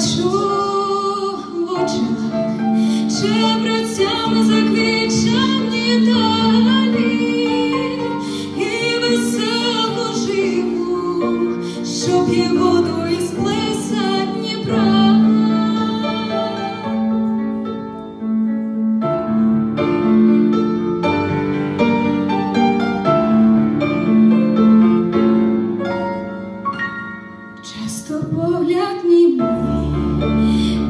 плачу в очах, чебрецями заквічені далі, і весело живу, що п'є воду із плеса Дніпра. Часто погляд мій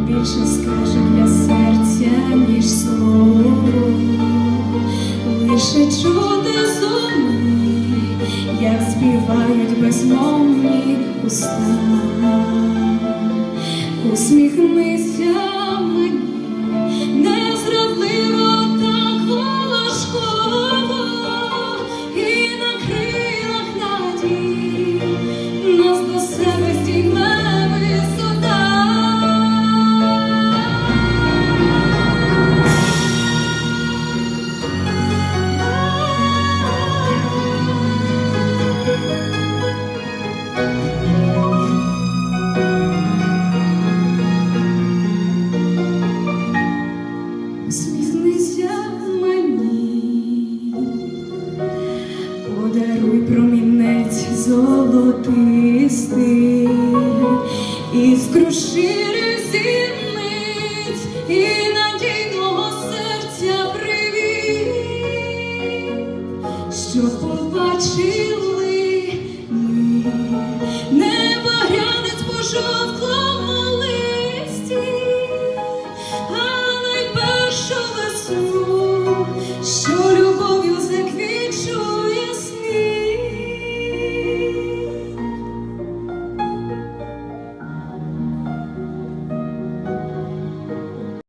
більше скаже для серця, ніж слово, лише чути зумні, як співають безмовні уста, усміхнися мені, не зробив. Золотистий, і скруши зінниць,